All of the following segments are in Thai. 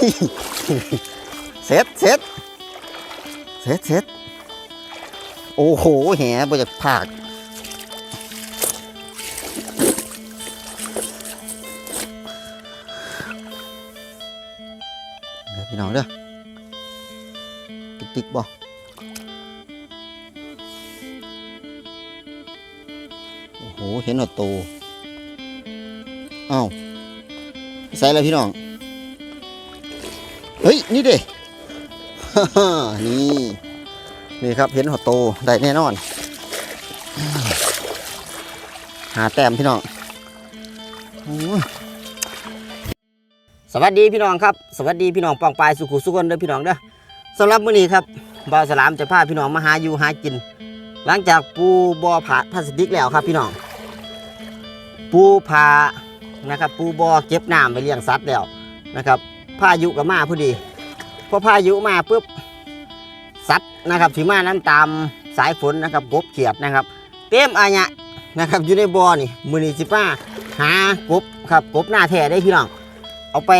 เสร็จเสร็จเสร็จเสร็จโอ้โหแหบ่จากผากเดี๋ยวพี่น้องเด้อติ๊กติ๊กบ่โอ้โหเห็นหนวดโตอ้าวใส่แล้วพี่น้อง ฮ้ย นี่เด้นี่นี่ครับเห็นหดโตได้แน่นอน หาแต้มพี่น้องสวัสดีพี่น้องครับ สวัสดีพี่น้องปองปลายสุขุสุขนเด้อพี่น้องเด้อสำหรับมื้อนี้ครับบ่าวสลามจะพาพี่น้องมาหาอยู่หากิน หลังจากปูบ่อผาพลาสติกแล้วครับพี่น้อง ปูผานะครับ ปูบ่อเก็บน้ำไปเลี้ยงสัตว์แล้วนะครับ พายุก็มาพอดีพอพายุมาปุ๊บสัตว์นะครับที่มานั้นตามสายฝนนะครับกบเขียดนะครับ เต็มอายะนะครับอยู่ในบ่อนี่มือนีสิป้าหากบครับกบหน้าแท้ได้พี่น้องเอาไป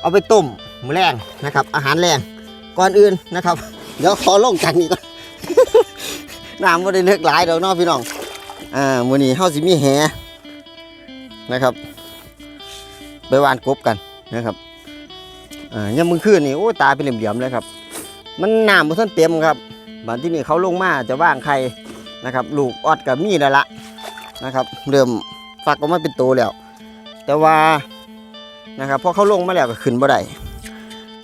เอาไปต้มมือแรงนะครับ อาหารแรงก่อนอื่นนะครับ เดี๋ยวขอลงกันนี่ก่อนน้ำไม่ได้เลือกหลายดอกนาะพี่น้องอ่ามือนี้เฮาสิมีแหนะครับ ไปวานกบกัน นะครับอ่ายังมึงคืนนี่โอ้ตาเป็นเหลี่ยมๆเลยครับ มันหน้ำมันท่านเต็มครับบานที่นี่เขาลงมาจะว่างใครนะครับ ลูกออดกับมีแล้วละนะครับ เริ่มฟักออกมาเป็นตัวแล้ว แต่ว่านะครับพอเขาลงมาแล้วก็ขึ้นบ่ได้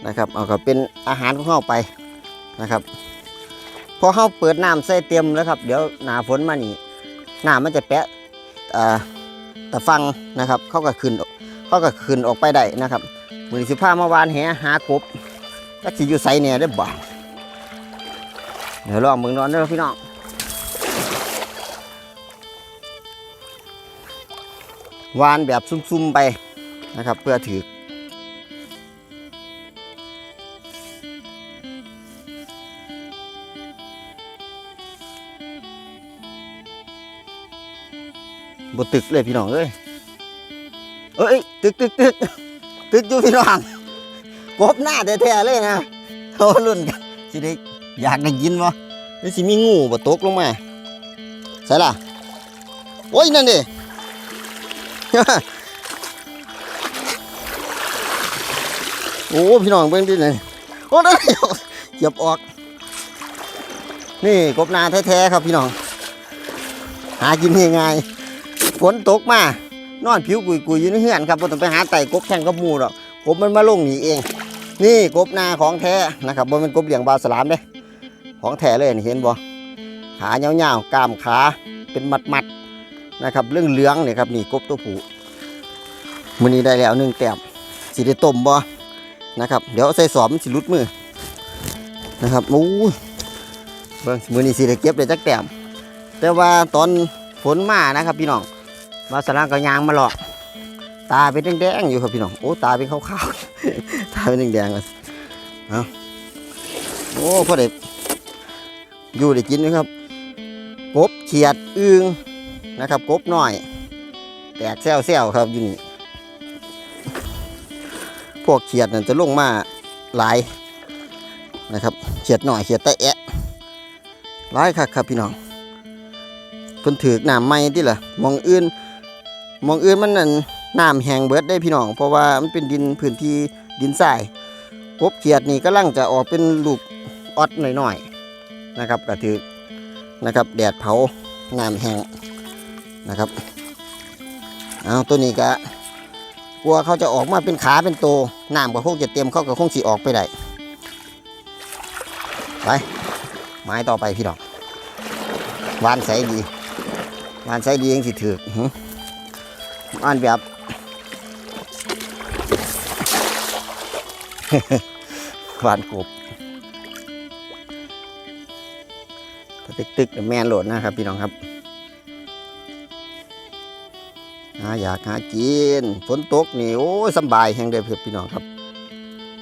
นะครับเอาก็เป็นอาหารของเขาไปนะครับพอเขาเปิดน้ำใส่เต็มแล้วครับ เดี๋ยวหนาฝนมานี่น้ำมันจะแปะอ่าตะฟังนะครับ เขาก็ขึ้น เขาก็ขึ้นออกไปได้นะครับมือสิพามาวานแหหากบก็สิอยู่ไสเนี่ยได้บ่เดี๋ยวลองมึงนอนเด้อพี่น้องวานแบบซุ่มๆไปนะครับ เพื่อถือบ่ตึกเลยพี่น้องเอ้ย เอ้ยตึกตึกตึกตึกอยู่พี่น้องกบหน้าแท้ๆเลยนะโอ้รุ่นกันสิได้อยากได้ยินวะนี่สิมีงูบ่ตกลงมาใช่ล่ะโอ้ยนั่นดิโอ้พี่น้องเบิ่งดิเลยโอ้ได้เหยียบออก นี่กบนาแท้ๆครับพี่น้อง หากินง่ายๆฝนตกมา นอนผิวกุยกุยๆอยู่ในเฮือนครับบ่ต้องไปหาไต่กบแข่งกับหมูหรอกกบมันมาลงหนีเอง นี่กบนาของแท้นะครับบ่เป็นกบเลี้ยงบาสลามเด้ของแท้เลยเห็นบ่ขายาๆกล้ามขาเป็นมัดๆนะครับเรื่องเหลืองๆนี่ยครับนี่กบตัวผู้มื้อนี้ได้แล้วหนึ่งแต้มสิได้ต้มบ่นะครับเดี๋ยวใส่สอมสิลุดมือนะครับโอ้เบิ่งมื้อนี้สิได้เก็บได้จักแต้มแต่ว่าตอนฝนมานะครับพี่น้อง มาสลางก็ยางมาหลอก ตาเป็นแดงๆอยู่ครับพี่น้อง โอ้ตาเป็นขาวๆ ตาเป็นแดงๆเลยเอาโอ้พ่อเด็กอยู่ได้กินนะครับ กบเขียดอึงนะครับ กบหน้อย แตกแซวๆครับอยู่นี่ พวกเขียดนั่นจะลงมาหลายนะครับ เขียดหน่อยเขียดตะแอะหลายครับครับพี่น้องเพิ่นถือกน้ำไม้ที่ล่ะมองอื่น มองอื่นมันนั่นน้ำแห้งเบิดได้พี่น้อง เพราะว่ามันเป็นดินพื้นที่ดินทรายกบเขียดนี่กำลังจะออกเป็นลูกออดหน่อยๆนะครับก็ถือนะครับ แดดเผาน้ำแห้งนะครับเอาตัวนี้ก็กลัวเขาจะออกมาเป็นขาเป็นโตน้ำก็คงจะเต็มเขาก็คงสีออกไปได้ไปไม้ต่อไปพี่น้องวานใสดีวานใสดียังสิถือ อ่านแบบ หวานกบถ้าตึกๆแม่นโหลดนะครับ พี่น้องครับหาอยากหากินฝนตกนี่โอ้ยสบายแห่งเดียพี่น้องครับ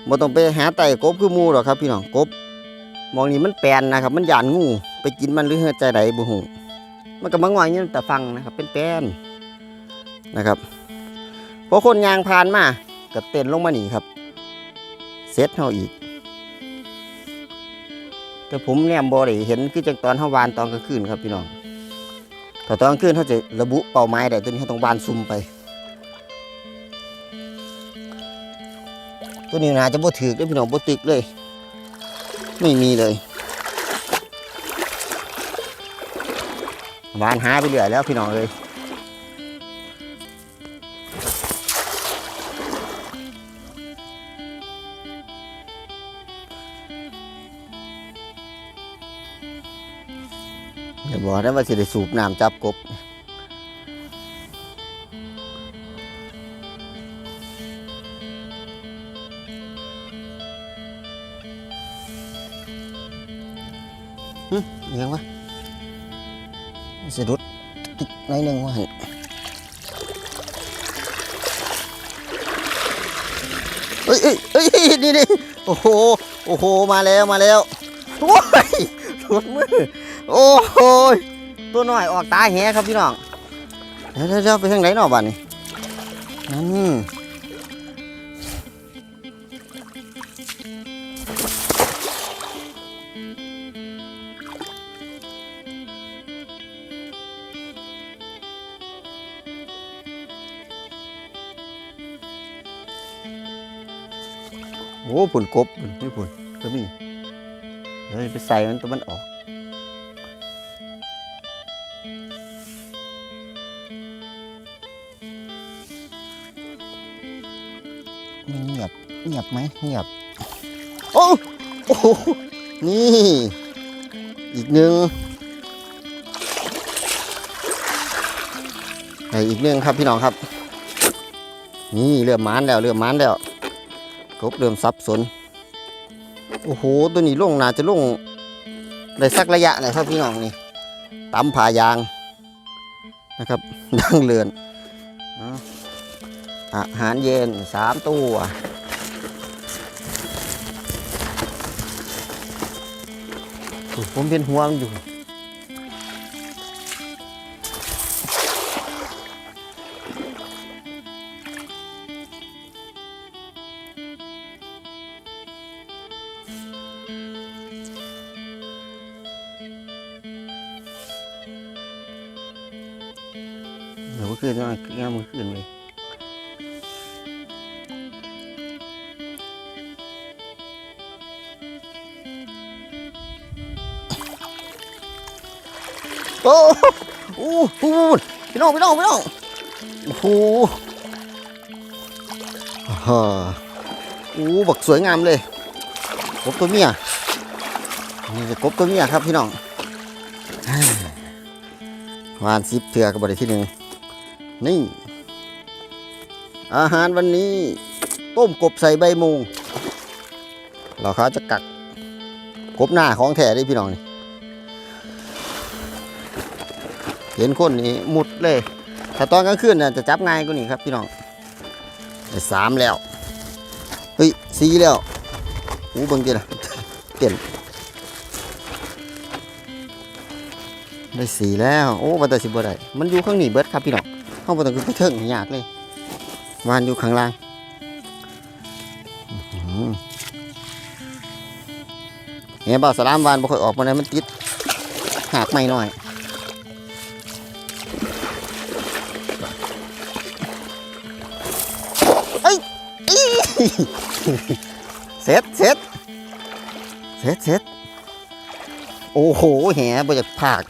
บ่ต้องไปหาไต่กบคือมูหรอกครับ พี่น้องกบมองนี่มันแปลนนะครับ มันหยานงู ไปกินมันหรือใจใดบ่หูมันก็มางอยนี่แต่ฟังนะครับ เป็นแปลน นะครับพอคนยางผ่านมาก็เต้นลงมาหนีครับเซตเฮาอีก แต่ผมแนมบ่ได้เห็นคือจังตอนเฮาวานตอนกลางคืนครับพี่น้องถ้าตอนกลางคืนเขาจะระบุเป้าหมายได้ตัวนี้เขาต้องวานซุ่มไป ตัวนี้นาจะบ่ถือเด้พี่น้องบ่ติกเลย ไม่มีเลยวานหาไปเรื่อยแล้วพี่น้องเลย อย่าบอกนว่าสิได้สูบน้ำจับกบหึยังวะสะดุดติ๊กหน้อยหนึ่งว่าหันเอ้ยเอ้ยเอ้ยนี่นี่โอ้โห โอ้โห มาแล้ว มาแล้ว โอ้ยหลุดมือ โอ้โหตัวน้อยออกตาแหครับพี่น้องเดี๋ยวเดี๋ยวไปทางไหนเนาะบ้านนี้นั่นโอ้ผุนกบผุนไม่ผุนก็มีเฮ้ยไปใส่มันตัวมันออก งียบไหมเงียบ โอ้โอ้โหนี่ อีกหนึ่งไออีกหนึ่งครับพี่น้องครับ นี่เริ่มมานแล้วเริ่มมานแล้วกบเริ่มสับสนโอ้โหตัวนี้ลงน่าจะลงได้สักระยะหนะครับพี่น้องนี่ตำผายางนะครับดังเลือนอาหารเย็นสามตัว ผมเป็นห่วงอยู่ เดี๋ยวเมื่อคืนจะมาเมื่อคืนเลย อ้โหโอ้โหพี่น้องพี่น้องพี่น้องโอ้โหฮ่าโอ้บักสวยงามเลยกบตัวเมียนี่จะกบตัวเมียครับพี่น้องวานซิปเถื่อกับบริที่หนึ่งนี่ อาหารวันนี้ต้มกบใส่ใบมูเราเขาจะกักกบหน้าของแท้ได้พี่น้องนี่ เห็นคนนี่มุดเลย ถ้าตอนกลางคืนน่ะจะจับง่ายกว่านี้ครับพี่น้องสามแล้ว เฮ้ยสี่แล้วอู้บิ่งดีละเปลี่ยนได้สี่แล้ว โอ้บัตรสิบ่ได้มันอยู่ข้างนี้เบิดครับพี่น้องห้องบัตรคือไปเทิงยากเลยวานอยู่ข้างล่างเฮ้ยบ่าวสลามวานบ่ค่อยออกมาเลยมันติดหากไม่น้อย เสร็จเสร็จเสร็จเสร็จโอ้โหแหบ่อยากผาก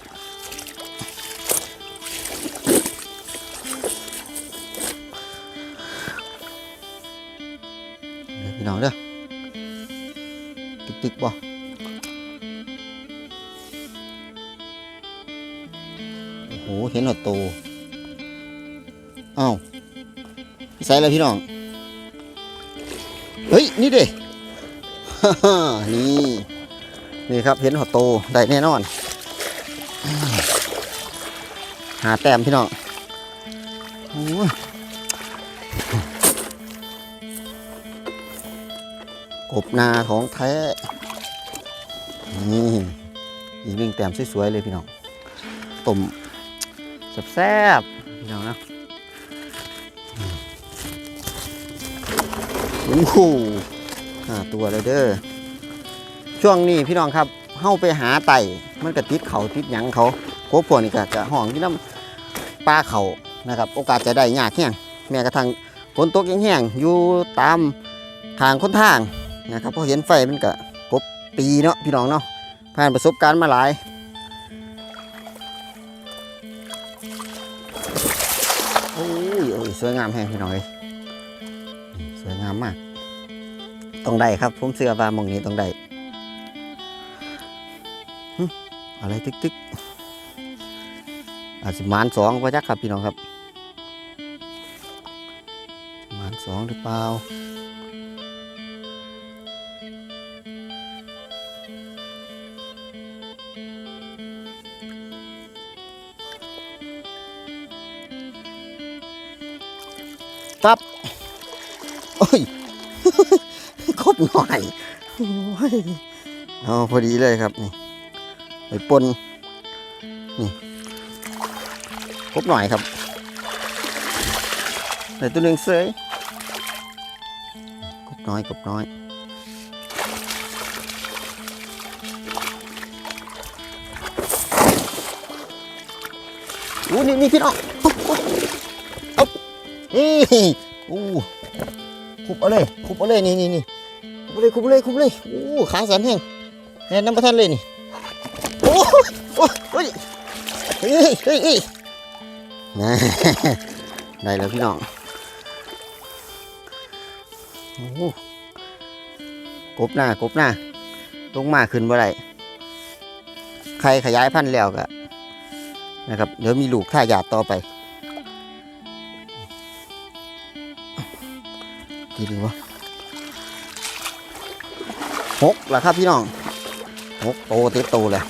พี่น้องเด้อติ๊กติ๊กบ่โอ้โหเห็นหัวโตอ้าวใส่แล้วพี่น้อง เฮ้ย นี่เด้นี่นี่ครับเห็นหัวโตได้แน่นอน หาแต้มพี่น้องโอ้ยกบนาของแท้นี่อีกหนึ่งแต้มสวยๆเลยพี่น้องต้มแซ่บๆพี่น้องนะ โอ้โหห้าตัวเลยเด้อช่วงนี้พี่น้องครับเฮาไปหาไต่มันก็ติดเขาติดหยังเขาโคบพวกนี้ก็จะห้องที่น้ำปลาเขานะครับ โอกาสจะได้ยากแห้งแม้กระทั่งฝนตกแห้งๆอยู่ตามทางคนทางนะครับพอเห็นไฟมันก็กบปีเนาะพี่น้องเนาะผ่านประสบการณ์มาหลายโอ้ยโอ้ยสวยงามแห้งพี่น้องเอ้ยนี่สวยงามมากต้องได้ครับ ผมเสื้อว่าหมองนี้ต้องได้หึอะไรตึกตึกอาจสิมานสองก็จักครับพี่น้องครับ มานสองหรือเปล่า โอ้ยครบหน่อยโอ้ยเอาพอดีเลยครับนี่ไปปนนี่ครบหน่อยครับแต่ตัวหนึ่งเสยกบน้อยกบน้อยอู้นี่นี่พี่น้องเอานี่อู้ คุบเอาเลยคุบเอาเลยนี่นี่นี่คุบเลยคุบเลยคุบเลยโอ้ขาสันแห้งแน่น้ำประทันเลยนี่โอ้โอ้ยโอ้ยเฮ้ยเฮ้ยเฮ้ยนะได้แล้วพี่น้องโอ้โหกบหน้ากบหน้าลงมาขึ้นบ่ได้ใครขยายพันธุ์แล้วก็นะครับเดี๋ยวมีลูกท่ายาดต่อไป กี่ดีวะหกเหรอครับพี่น้องหกโตเต็มโตเลย